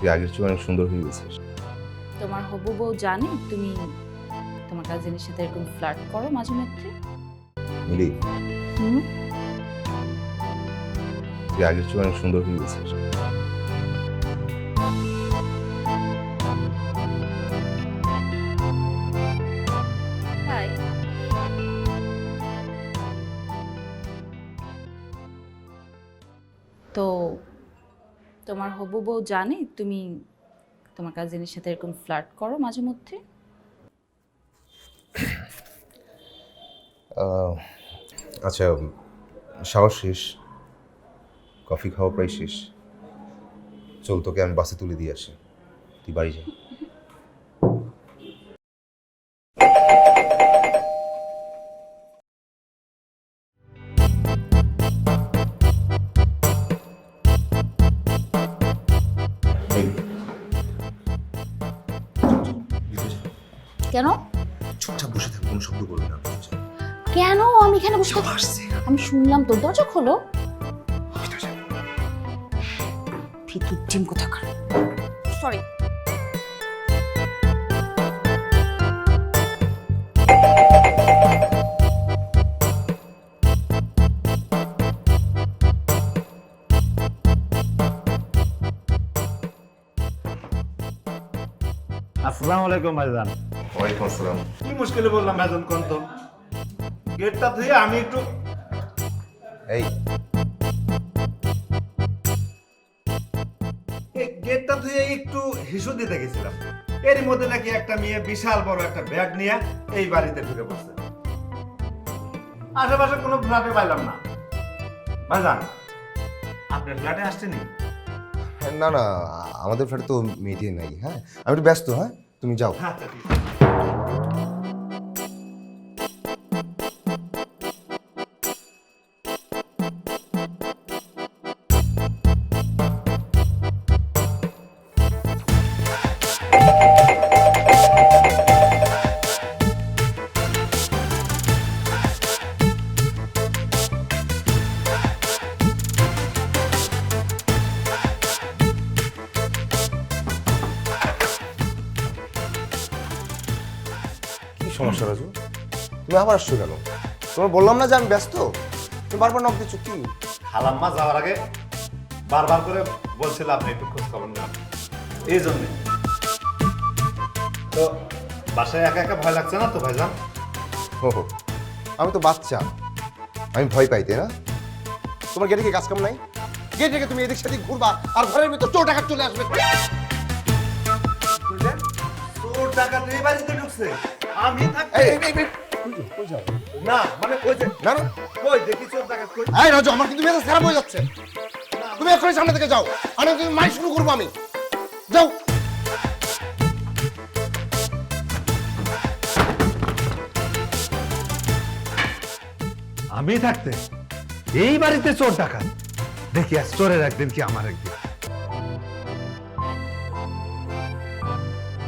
তুই আগের চেয়ে অনেক সুন্দর হয়ে গেছিস। তোমার হবু বউ জানে তুমি তোমার কাজিনের সাথে এরকম ফ্লার্ট করো মাঝে মধ্যে? মিলি। হুম? তুই আগের চেয়ে অনেক সুন্দর হয়ে গেছিস। তাই? তো তোমার হবু বউ জানে, তুমি তোমার কাজিনের সাথে এরকম ফ্লার্ট করো মাঝে মধ্যে? আচ্ছা সাহস শেষ। কফি খাওয়া প্রায় শেষ। চল তোকে আমি বাসে তুলে দিয়ে আসি। তুই বাড়ি যা। কেন? চুপচাপ বসে থাক কোনো শব্দ করবে না কেন? আমি এখানে বসে থাকছি থাকি? আমি শুনলাম তোর দরজা খোলো। ঠিক ভিতর জিম কোথাকার? সরি আসসালামু আলাইকুম ভাইজান। ওয়ালাইকুম আসসালাম। কি মুশকিলে বললাম ভাইজান কোন তো? গেটটা ধুয়ে আমি একটু এই। এই গেটটা ধুয়ে একটু হিসু দিতে গেছিলাম। এরই মধ্যে নাকি একটা মেয়ে বিশাল বড় একটা ব্যাগ নিয়ে এই বাড়িতে ঢুকে পড়ছে। আশেপাশে কোনো ফ্ল্যাটে পাইলাম না। ভাইজান আপনার ফ্ল্যাটে আসছেনি না না, আমাদের ফ্ল্যাটে তো মেয়েটি নাই হ্যাঁ? আমি একটু ব্যস্ত হ্যাঁ? তুমি যাও। আচ্ছা সমস্যা রাজু। তুমি আবার আসছো কেন? তোমার বললাম না যে আমি ব্যস্ত? তুমি বারবার নক দিচ্ছ কি? খালাম্মা যাওয়ার আগে বারবার করে বলছিল আপনি একটু খোঁজ খবর নেন। এই জন্যে। তো বাসায় একা একা ভয় লাগছে না তো ভাইজান? ও হো, আমি তো বাচ্চা। আমি ভয় পাই তাই না? তোমার গেটে কি কাজ কাম নাই? গেট রেখে তুমি এদিক সেদিক ঘুরবা আর ঘরের ভিতর চোর টাকা চলে আসবে। তোর টাকা এই বাড়িতে ঢুকছে। আমি থাকতে এই? না মানে ওই যে না না। কই দেখি চোর টাকা কই এই রাজু আমার কিন্তু মেজাজ খারাপ হয়ে যাচ্ছে। তুমি এখনই সামনে থেকে যাও। আর তুমি মাই শুরু করব আমি। যাও। আমি থাকতে এই বাড়িতে চোর ডাকাত? দেখি আজ চোরের একদিন কি আমার একদিন?